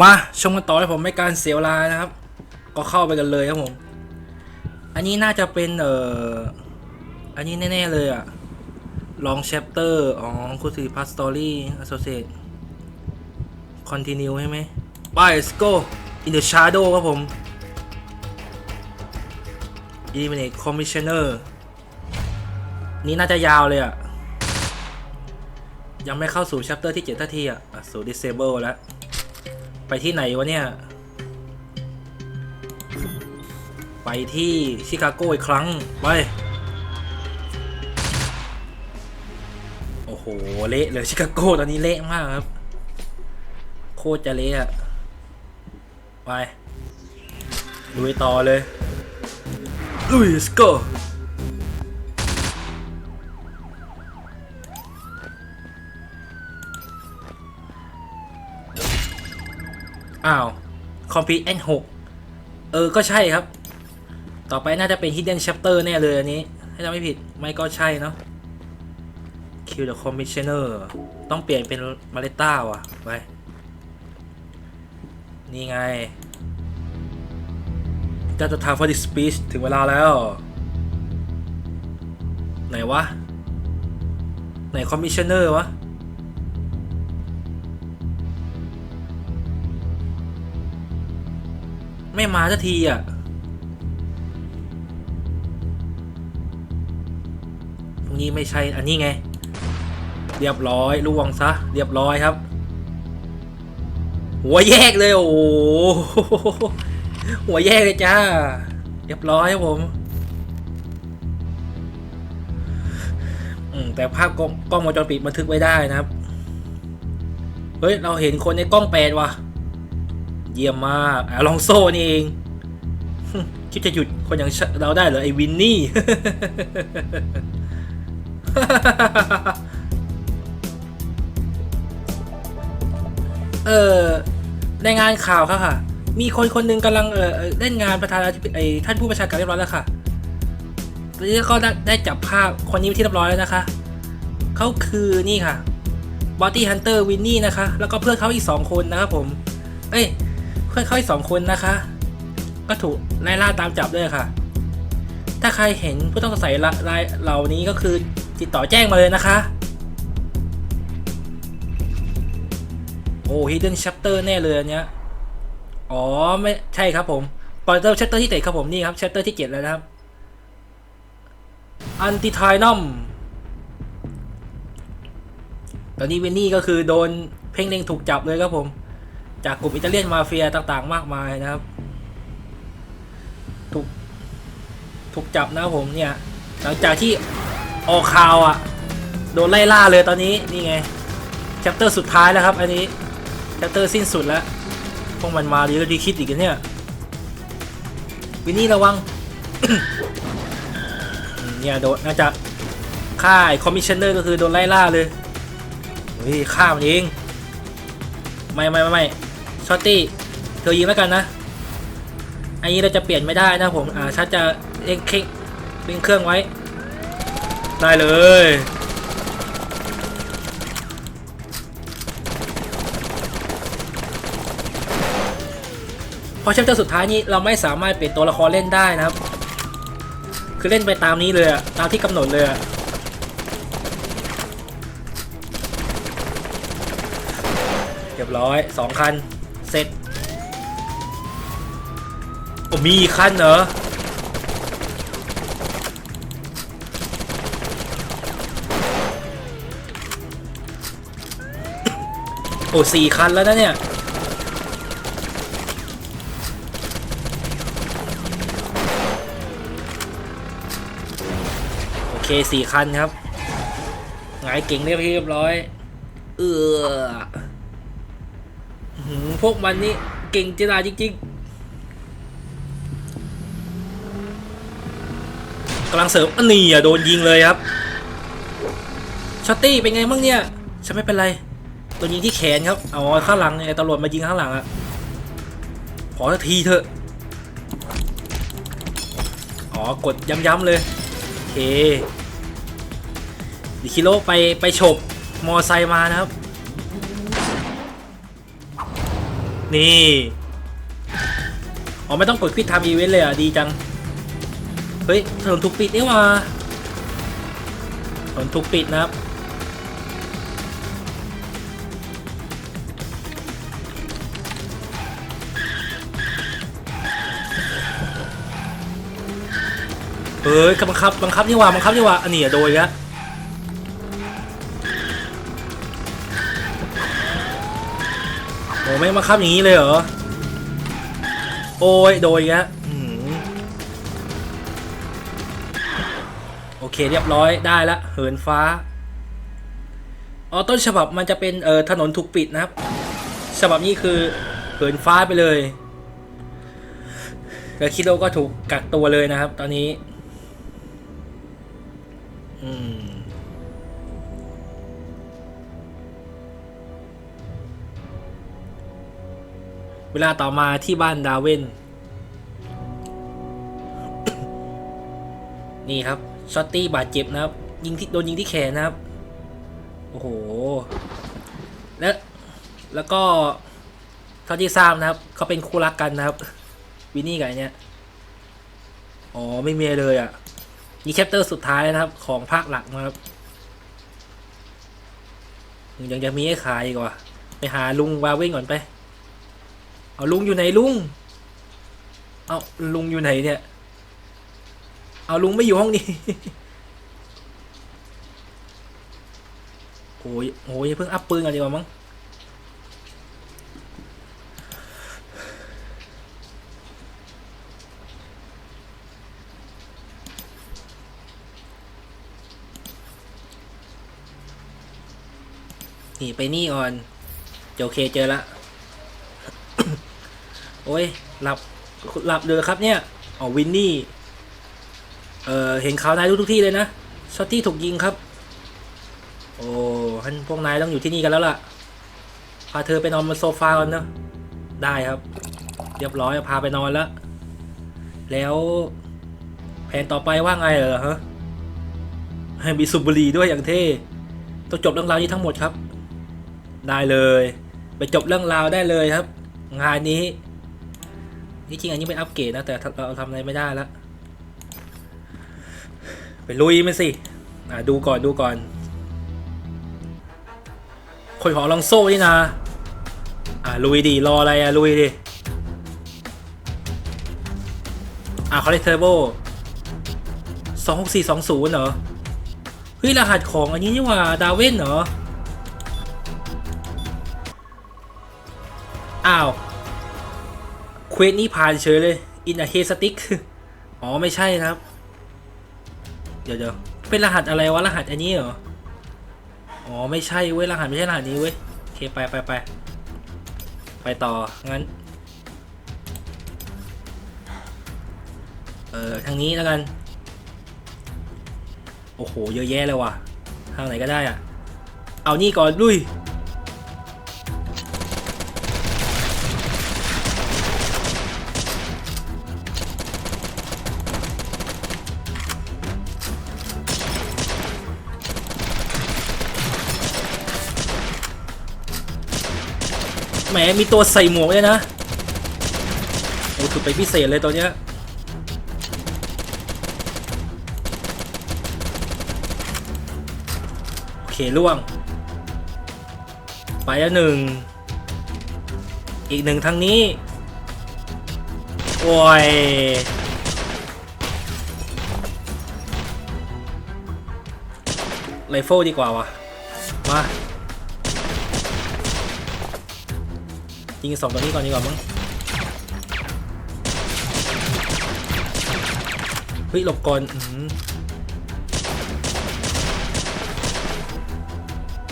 มาชมกันต่อให้ผมไม่การเสียเวลานะครับ ก็เข้าไปกันเลยครับผม อันนี้น่าจะเป็นเอ่ออันนี้แน่ ๆ เลยอะลองแชปเตอร์อ๋อคุณสิพัสตอรี่อ s โซเ t ตคอนติเนียใช่ไหมไป let's go in the shadow ครับผม eliminate commissioner นี่น่าจะยาวเลยอะยังไม่เข้าสู่ chapter ที่ 7 ทันทีอะอะสู่ disable แล้ว ไปที่ไหนวะเนี่ย ไปที่ชิคาโกอีกครั้ง ไป โอ้โห เละเลยชิคาโกตอนนี้เละมากครับ โคตรจะเละอะไปลุยต่อเลยลุยสกอ้ คอมพิวเอนหกเออ ก็ใช่ครับ ต่อไปน่าจะเป็น Hidden Chapter แน่เลยอันนี้ถ้าจำไม่ผิด ไม่ก็ใช่เนาะ Kill the Commissioner ต้องเปลี่ยนเป็นมาเลต้าว่ะ ไป นี่ไงจะจะทำ for this speech ถึงเวลาแล้ว ไหนวะ ไหน Commissioner วะ ไม่มาสักทีอะ ตรงนี้ไม่ใช่อันนี้ไง เรียบร้อยล่วงซะ เรียบร้อยครับ หัวแยกเลยโอ้โหหัวแยกเลยจ้า เรียบร้อยครับผมอืมแต่ภาพกล้องกล้องวงจรปิดบันทึกไว้ได้นะครับ เฮ้ย เราเห็นคนในกล้องแปดว่ะ เยี่ยมมากอลองโซ่นี่เอง คิดจะหยุดคนอย่างเราได้เหรอไอ้วินนี่ เออในงานข่าวค่ะค่ะ มีคนคนหนึ่งกำลังเออเล่นงานประธานาธิบดีไอท่านผู้บัญชาการเรียบร้อยแล้วค่ะตอนนี้ก็ได้ได้จับภาพคนนี้ที่เรียบร้อยแล้วนะคะ เขาคือนี่ค่ะบอ t ตี้ฮันเตอร์วินนี่นะคะ แล้วก็เพื่อนเขาอีกสองคนนะครับผม เอ้ย พื่อนเขาอีกสองคนนะคะ ก็ถูกไล่ล่าตามจับด้วยค่ะ ถ้าใครเห็นผู้ต้องสงสัยรายเหล่านี้ก็คือติดต่อแจ้งมาเลยนะคะ โอ้ Hidden Chapter แน่เลยอันเนี้ย อ๋อ ไม่ใช่ครับผมปอยเตอร์ Chapter ที่เจ็ดครับผมนี่ครับ Chapter ที่เจ็ดแล้วนะครับ Anti t i n u m ตอนนี้วินนี่ก็คือโดนเพ่งเล็งถูกจับเลยครับผม จากกลุ่มอิตาเลียนมาเฟียต่างๆ มากมายนะครับ ถูกถูกจับนะครับผมเนี่ย หลังจากที่ออกข่าวอะ โดนไล่ล่าเลยตอนนี้นี่ไงแชปเตอร์สุดท้ายแล้วครับ อันนี้แชปเตอร์สิ้นสุดแล้ว พวกมันมาดีแล้วดีคิดอีกเนี่ยวินนี่ระวัง เนี่ยโดนน่าจะฆ่าคอมมิชชั่นเนอร์ก็คือโดนไล่ล่าเลยเฮ้ยฆ่ามันเอง ไม่ไม่ไม่ไม่ ช็อตตี้เธอยิงแล้วกันนะ อันนี้เราจะเปลี่ยนไม่ได้นะผม อ่าชัดจะเองเคร่งเป็นเครื่องไว้ ได้เลยเพราะแชปเตอร์สุดท้ายนี้เราไม่สามารถเปลี่ยนตัวละครเล่นได้นะครับ คือเล่นไปตามนี้เลยตามที่กำหนดเลยเรียบร้อยสองคัน เสร็จ โอ้มีอีกคันเหรอโอ้สี่คันแล้วนะเนี่ย โอเคสี่คันครับหงายเก่งเรียบร้อย เออพวกมันนี่เก่งจราจริงๆ กำลังเสริมอันนี้อะโดนยิงเลยครับช็อตตี้เป็นไงบ้างเนี่ยฉันไม่เป็นไรโดนยิงที่แขนครับเอาข้างหลังไอ้ตำรวจมายิงข้างหลังอะขอสักทีเถอะอ๋อกดย้ำๆเลยโอเคดิคิโลไปไปฉบมอไซค์มานะครับนนี่ อ๋อ ไม่ต้องกดควิดทำอีเวนต์เลยอะ ดีจัง เฮ้ยถนนถูกปิดนี่ว่าถนนถูกปิดนะครับเอ้ยบังคับบังคับนี่ว่าบังคับนี่ว่าอันนี้อะโดยละโอ้ไม่งบังคับอย่างนี้เลยเหรอ โอ้ยโดยละ เคเรียบร้อยได้ละเหินฟ้าอ๋อต้นฉบับมันจะเป็นเอ่อถนนถูกปิดนะครับ ฉบับนี้คือเหินฟ้าไปเลยแล้วคิโดก็ถูกกักตัวเลยนะครับ ตอนนี้ อืมเวลาต่อมาที่บ้านดาเวนนี่ครับ ช็อตตี้บาดเจ็บนะครับ ยิงที่โดนยิงที่แขนนะครับ โอ้โห และแล้วก็เท่าที่ทราบนะครับ เขาเป็นคู่รักกันนะครับ วินนี่กับไอเนี้ย อ๋อ ไม่มีเลยอะ นี่แคปเตอร์สุดท้ายนะครับ ของภาคหลักนะครับ ยังจะมีให้ขายอีกว่า ไปหาลุงวาเว่งก่อนไป เอาลุงอยู่ไหนลุง เอาลุงอยู่ไหนเนี่ย เอาลุงไม่อยู่ห้องนี้โอ้ยโอ้ยเพิ่งอัพปืนกันดีกว่ามั้งนี่ไปนี่ก่อนเดี๋ยวโอเคเจอละ โอ้ย หลับ หลับเลยครับเนี่ย อ๋อ วินนี่ เอ่อเห็นข่าวนายทุกทุกที่เลยนะช็อตที่ถูกยิงครับ โอ้ท่านพวกนายต้องอยู่ที่นี่กันแล้วล่ะ พาเธอไปนอนบนโซฟาก่อนเนอะได้ครับ เรียบร้อยพาไปนอนแล้ว แล้วแผนต่อไปว่าไงเหรอฮะให้มีสุบุรีด้วยอย่างเท่ต้องจบเรื่องราวนี้ทั้งหมดครับ ได้เลย ไปจบเรื่องราวได้เลยครับ งานนี้นี่จริงอันนี้เป็นอัปเกรดนะแต่เราทำอะไรไม่ได้แล้ว ไปลุยมันสิอะดูก่อนดูก่อน คนของลองโซ่นี่นะ อะลุยดิรออะไรอะลุยดิอะเขาเรียกเทอร์โบสองหกสี่สองศูนย์เหรอ เฮ้ย รหัสของอันนี้นี่ว่าดาเว่นเหรอ อ้าวเควสนี้ผ่านเฉยเลย อิน a เ a สติกอ๋อ ไม่ใช่นะครับ เดี๋ยวเดี๋ยวเป็นรหัสอะไรวะรหัสอันนี้เหรอ อ๋อไม่ใช่เว้ยรหัสไม่ใช่รหัสนี้เว้ยโอเคไปไปไปไปต่องั้น เออทางนี้แล้วกัน โอ้โหเยอะแยะเลยว่ะ ทางไหนก็ได้อะเอานี่ก่อนลุย มมีตัวใส่หมวกเลยนะโอ้คือไปพิเศษเลยตัวเนี้ยโอเคล่วง ไปแล้วหนึ่ง อีกหนึ่งทางนี้ โอ้ยไรเฟิลดีกว่าวะมา ยิงสองตัวนี้ก่อนดีกว่ามั้งเฮ้ยหลบก่อน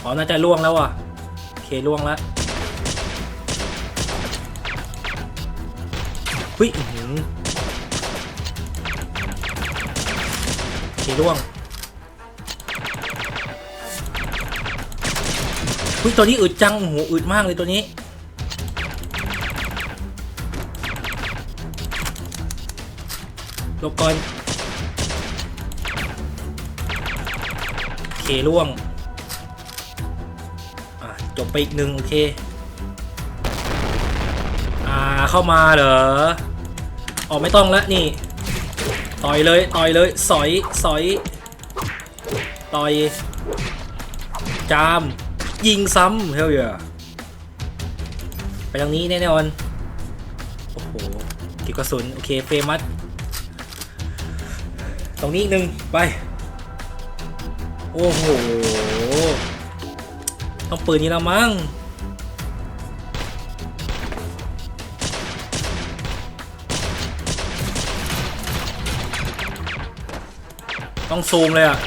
อ๋อน่าจะล่วงแล้วอะโอเคล่วงแล้วเฮ้ยโอเคล่วงเฮ้ยตัวนี้อึดจังโอ้โหอึดมากเลยตัวนี้ ลบก่อนโอเคล่วง อะ จบไปอีกหนึ่งโอเค อ่า เข้ามาเหรอ ออกไม่ต้องล้วนี่ ต่อยเลย ต่อยเลย สอย สอย ต่อย จาม ยิงซ้ำเฮ้ยไปทางนี้แน่นอน โอ้โห เก็บกระสุน โอเค เฟรมัส ตรงนี้อีกหนึ่งไป โอ้โห ต้องปืนนี้แล้วมั้ง ต้องซูมเลยอะ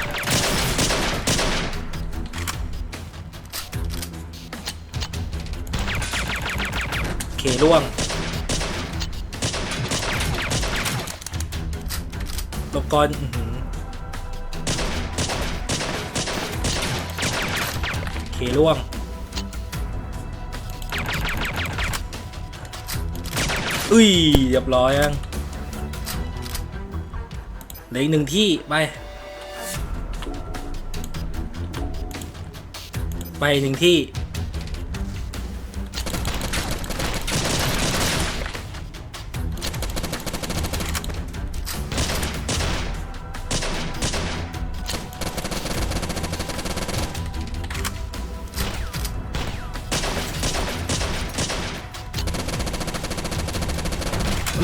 โอเคล่วง หลบก่อนโอเคล่วงอุ้ยเรียบร้อยยังเหลืออีกหนึ่งที่ ไป ไปหนึ่งที่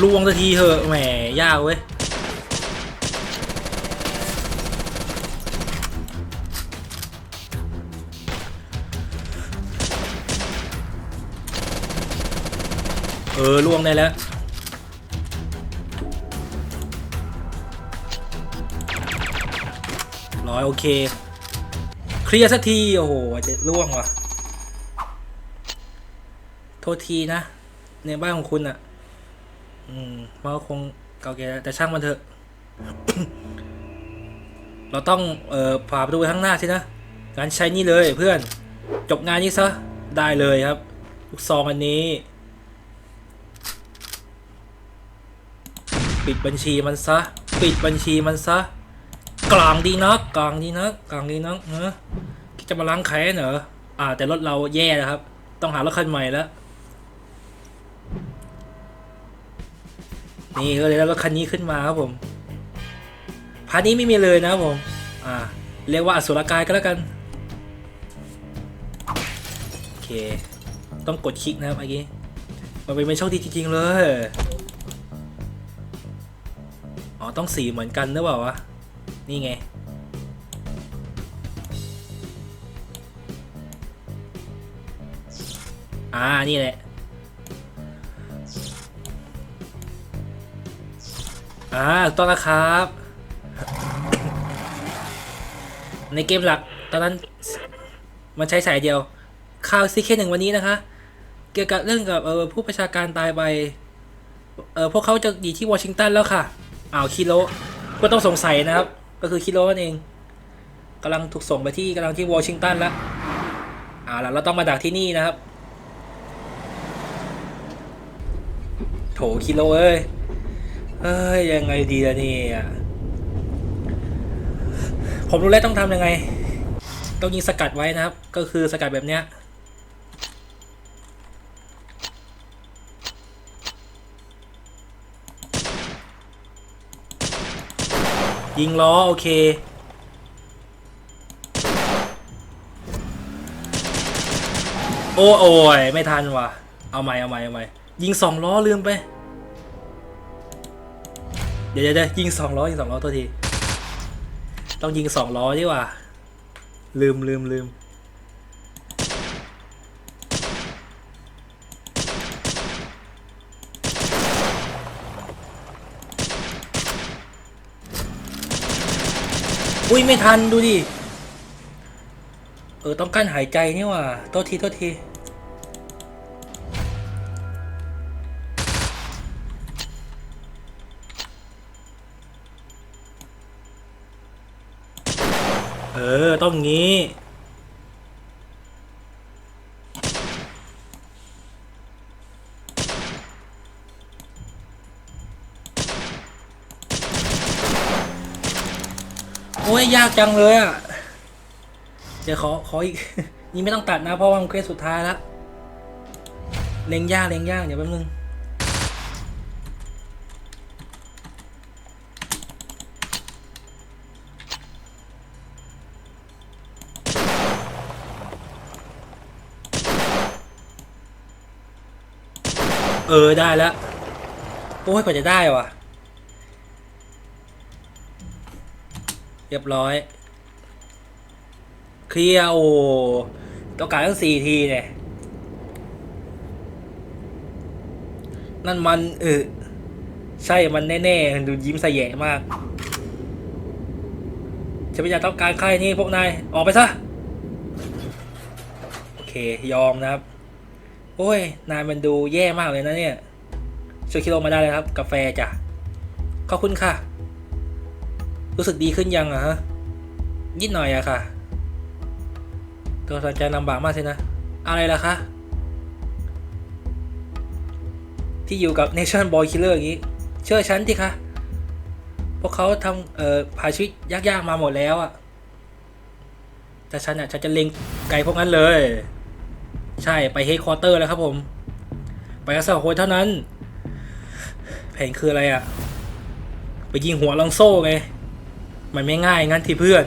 ลวงสักทีเถอะแหมยากเว้ยเออล่วงได้แล้ว ร้อยโอเค เคลียร์สักที โอ้โหจะล่วงว่ะ โทษทีนะ ในบ้านของคุณอะ อืมมันก็คงเก่าแก่แต่ช่างมันเถอะ เราต้องเอ่อผ่าประตูไปข้างหน้าสินะงั้นใช้นี่เลยเพื่อนจบงานนี้ซะได้เลยครับลูกซองอันนี้ ปิดบัญชีมันซะ ปิดบัญชีมันซะ กลางดีนักกลางดีนักกลางดีนักเนอะคิดจะมาล้างแค้นเหรออ่า แต่รถเราแย่นะครับ ต้องหารถคันใหม่แล้ว นี่ก็เลยแล้วก็คันนี้ขึ้นมาครับผมพาร์ทนี้ไม่มีเลยนะครับผมอ่าเรียกว่าอสุรกายก็แล้วกันโอเค ต้องกดคลิกนะครับเมื่อกี้มันเป็นไม่โชคดีจริงๆเลยอ๋อต้องสีเหมือนกันหรือเปล่าวะนี่ไงอ่านี่แหละ อ่าต้องนะครับ ในเกมหลักตอนนั้นมันใช้สายเดียวข่าวซีเคหนึ่งวันนี้นะคะ เกี่ยวกับเรื่องกับเออผู้ประชาการตายไปเออพวกเขาจะอยู่ที่วอชิงตันแล้วค่ะอ้าวคิโลก็ต้องสงสัยนะครับ ก็คือคิโลนั่นเองกำลังถูกส่งไปที่กำลังที่วอชิงตันแล้วอ่าแล้วเราต้องมาดักที่นี่นะครับ โถคิโลเอ้ย เอ้ยยังไงดีล่ะนี่ผมรู้แล้วต้องทำยังไง ต้องยิงสกัดไว้นะครับ ก็คือสกัดแบบเนี้ยยิงล้อ โอเค โอ้โอ้ยไม่ทันว่ะ เอาใหม่ เอาใหม่ เอาใหม่ ยิงสองล้อลืมไป เดี๋ยวเดี๋ยวยิงสองล้อยิงสองล้อตัวที ต้องยิงสองล้อดีกว่า ลืมลืมลืมอุ้ยไม่ทันดูดิ เออต้องกั้นหายใจนี่ว่าโทษทีโทษที เออ ต้องงี้ โอ้ย ยากจังเลยอะ เดี๋ยวขอ ขออีก นี่ไม่ต้องตัดนะ เพราะว่ามันเควสสุดท้ายแล้ว เล็งยาก เล็งยาก เดี๋ยวแป๊บนึง เออได้แล้ว โอ้ยกว่าจะได้ว่ะ เรียบร้อย เคลียร์โอ้ต้องการตั้งสี่ทีเนี่ย นั่นมันเออใช่มันแน่ๆ ดูยิ้มใสแย่มากฉันไม่อยากต้องการใครนี่พวกนาย ออกไปซะ โอเค ยอมนะครับ โอ้ย นายมันดูแย่มากเลยนะเนี่ยช่วยคิดลมาได้เลยครับ กาแฟจ้ะ ขอบคุณค่ะ รู้สึกดีขึ้นยังอะฮะ นิดหน่อยอะค่ะ ตัวสัญใจลำบากมากสินะ อะไรล่ะคะ ที่อยู่กับ Nation Boy Killer อย่างนี้ เชื่อฉันดิคะ พวกเขาทำเอ่อผ่านชีวิตยากๆมาหมดแล้วอะแต่ฉันอะฉันจะเล็งไกลพวกนั้นเลย ใช่ไปเฮดค q อเตอร์แล้วครับผม ไปกันสองคนเท่านั้น แผนคืออะไรอะไปยิงหัวลองโซ่ไง มันไม่ง่ายงั้นที่เพื่อน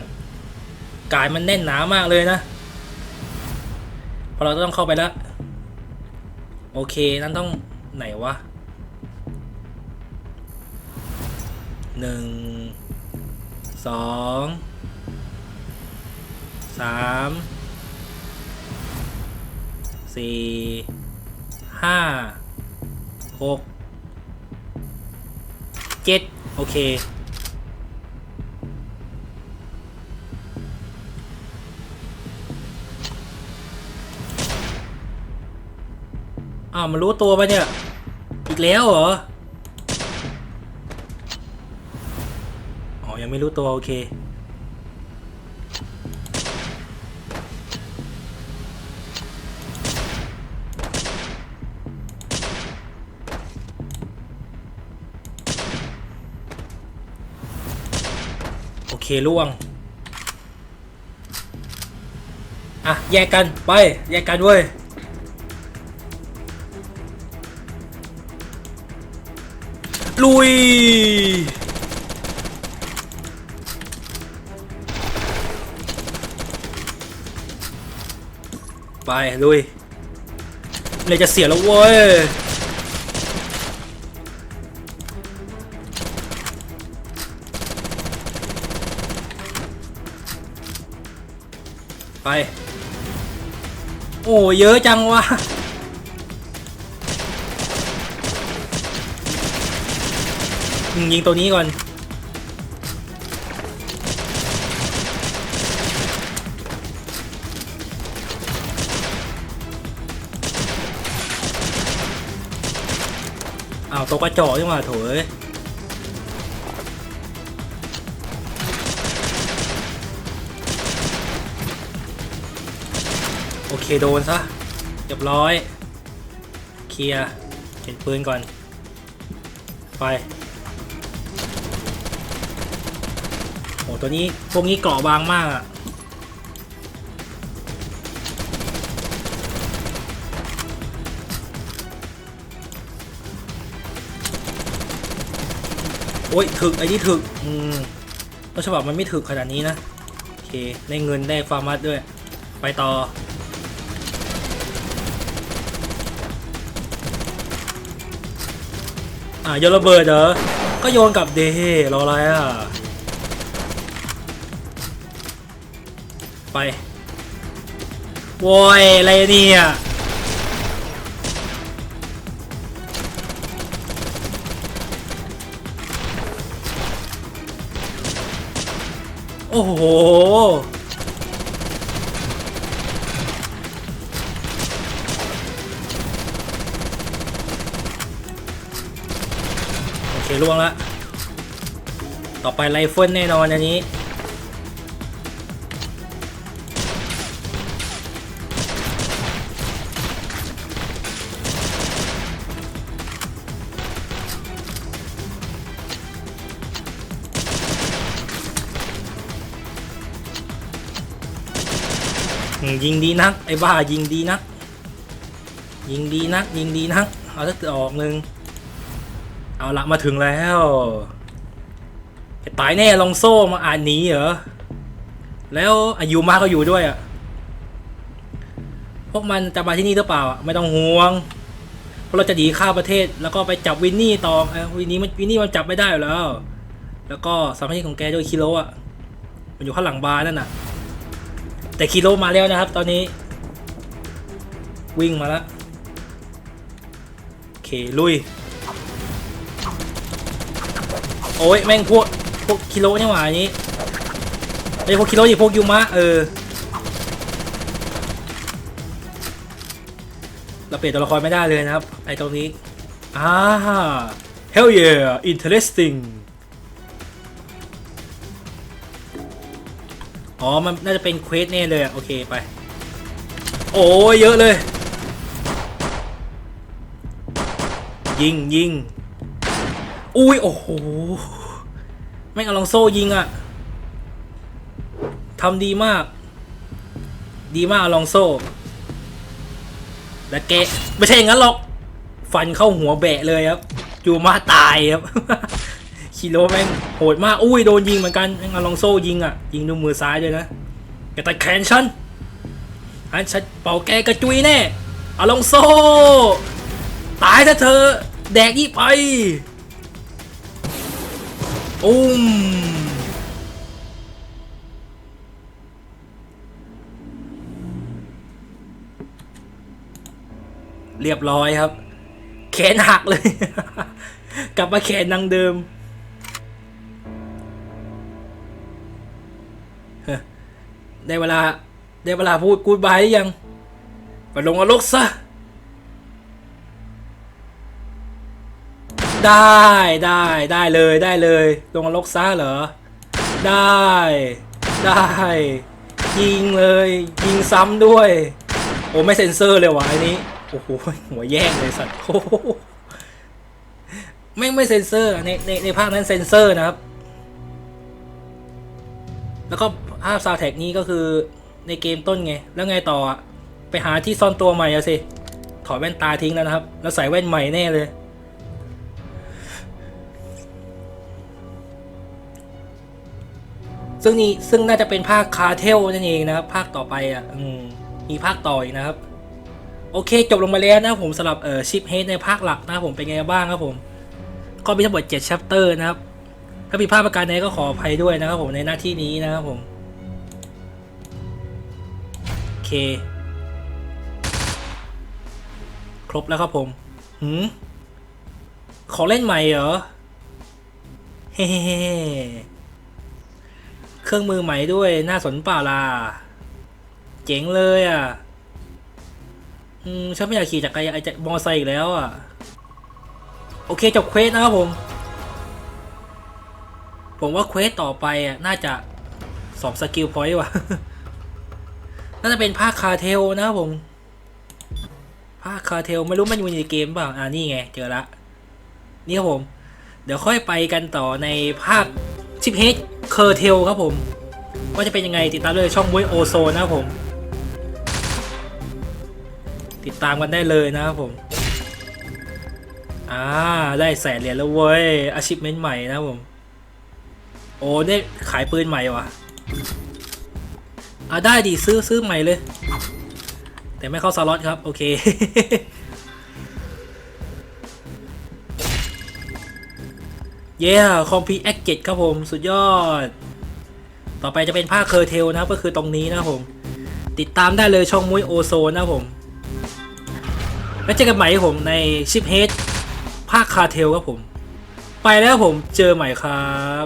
กายมันแน่นหนามากเลยนะพอเราต้องเข้าไปแล้ว โอเค นั่นต้องไหนวะหนึ่งสองสาม สี่ห้าหกเจ็ดโอเค อ้าวมันรู้ตัวปะเนี่ย อีกแล้วเหรอ อ๋อ ยังไม่รู้ตัว โอเค เคล่วง อะ แยกกัน ไป แยกกันเว้ย ลุย ไป ลุยเลยจะเสียแล้วเว้ย ไป โอ้เยอะจังวะยิงตัวนี้ก่อน อ้าวตัวกระจอกยังมาโถเอ้ย เคโดนซะเรียบร้อย เคลียร์เก็บปืนก่อน ไปโอ้ตัวนี้ พวกนี้เกราะบางมากอะโอ้ยถึกไอ้นี่ถึก อืมต้นฉบับมันไม่ถึกขนาดนี้นะ โอเค ได้เงินได้ฟาร์มัสด้วย ไปต่อ อะโยนระเบิดเหรอ ก็โยนกลับเดรออะไรอะ ไปโว้ยอะไรเนี่ยโอ้โห ล่วงละต่อไปไรเฟิลแน่นอนอันนี้ยิงดีนักไอ้บ้ายิงดีนักยิงดีนักยิงดีนักเอาสักออกหนึ่ง เอาละมาถึงแล้วตายแน่ลองโซ่มาอ่านหนีเหรอ แล้วอายุมาก็อยู่ด้วยอะ พวกมันจะมาที่นี่หรือเปล่า ไม่ต้องห่วงเพราะเราจะหนีข้ามประเทศ แล้วก็ไปจับวินนี่ต่อเอ้าวินนี่มันวินนี่มันจับไม่ได้อยู่แล้ว แล้วก็สมาชิกของแกโดยคิโลอะ มันอยู่ข้างหลังบาร์นั่นน่ะ แต่คิโลมาแล้วนะครับ ตอนนี้ วิ่งมาแล้วโอเคลุย โอ้ยแม่งพวกพวกคิโลนี่หว่าอันนี้ไอพวกคิโลดิพวกยูมะเออเราเปลี่ยนตัวละครไม่ได้เลยนะครับไอตรงนี้อ่า hell yeah interesting อ๋อ มันน่าจะเป็นเควสแน่เลยอะโอเคไป โอ้ยเยอะเลย ยิงยิง อุ้ยโอ้โหแม่งเอาลองโซ่ยิงอะทำดีมาก ดีมากอลองโซ่และแกไม่ใช่อย่างนั้นหรอก ฟันเข้าหัวแบะเลยครับจูมาตายครับคิโลแม่งโหดมาก อุ้ยโดนยิงเหมือนกันแม่งอลองโซ่ยิงอะ ยิงดูมือซ้ายด้วยนะแกตัดแขนฉันอันฉันเป่าแกกระจุยแน่อลองโซ่ ตายถ้าเธอ แดกยี่ไป อุ้มเรียบร้อยครับ แขนหักเลย กลับมาแขนดังเดิม ได้เวลา ได้เวลาพูดกูดบายหรือยัง ไปลงนรกซะ ได้ได้ได้เลยได้เลย ลงนรกซะเหรอ ได้ ได้ ยิงเลย ยิงซ้ำด้วย โอ้ไม่เซ็นเซอร์เลยวะไอ้นี้โอ้โหหัวแย่งเลยสัตว์โอ้โหไม่ไม่เซ็นเซอร์ในในในภาคนั้นเซ็นเซอร์นะครับ แล้วก็ภาพซาวแท็กนี้ก็คือในเกมต้นไง แล้วไงต่อไปหาที่ซ่อนตัวใหม่อะสิ ถอดแว่นตาทิ้งแล้วนะครับ แล้วใส่แว่นใหม่แน่เลย ซึ่งนี่ซึ่งน่าจะเป็นภาคคาเทลนั่นเองนะครับ ภาคต่อไปอะอืมมีภาคต่ออีกนะครับ โอเค จบลงมาแล้วนะผมสำหรับเอ่อชิปเฮดในภาคหลักนะครับผมเป็นไงบ้างครับผม ก็มีทั้งหมด7 chapter นะครับ ถ้าผิดพลาดประการใดก็ขออภัยด้วยนะครับผมในหน้าที่นี้นะครับผมโอเค ครบแล้วครับผมหืมขอเล่นใหม่เหรอ เฮ้ เครื่องมือใหม่ด้วย น่าสนเปล่าล่ะ เจ๋งเลยอะ อืม ฉันไม่อยากขี่จักรยานไอ้จักรมอไซค์อีกแล้วอะ โอเคจบเควสนะครับผม ผมว่าเควสต่อไปอะ น่าจะสองสกิลพอยต์ว่ะ น่าจะเป็นภาคคาเทลนะครับผม ภาคคาเทลไม่รู้มันอยู่ในเกมเปล่า อ่านี่ไง เจอละ นี่ครับผม เดี๋ยวค่อยไปกันต่อในภาคชิปเฮด เคอร์เทลครับผมว่าจะเป็นยังไงติดตามเลยช่องมวยโอโซนะครับผม ติดตามกันได้เลยนะครับผมอ่าได้แสนเหรียญแล้วเว้ยอาชีพเมนใหม่นะครับผม โอ้ได้ขายปืนใหม่ว่ะอ่าได้ดิซื้อซื้อใหม่เลย แต่ไม่เข้าสล็อตครับ โอเค เย้คอมพีแอคเกตครับผมสุดยอด ต่อไปจะเป็นภาคเคอร์เทลนะครับก็คือตรงนี้นะผม ติดตามได้เลยช่องมุ้ยโอโซนนะผม แล้วเจอกันใหม่ผมในชิปเฮดภาคคาเทลครับผม ไปแล้วผมเจอใหม่ครับ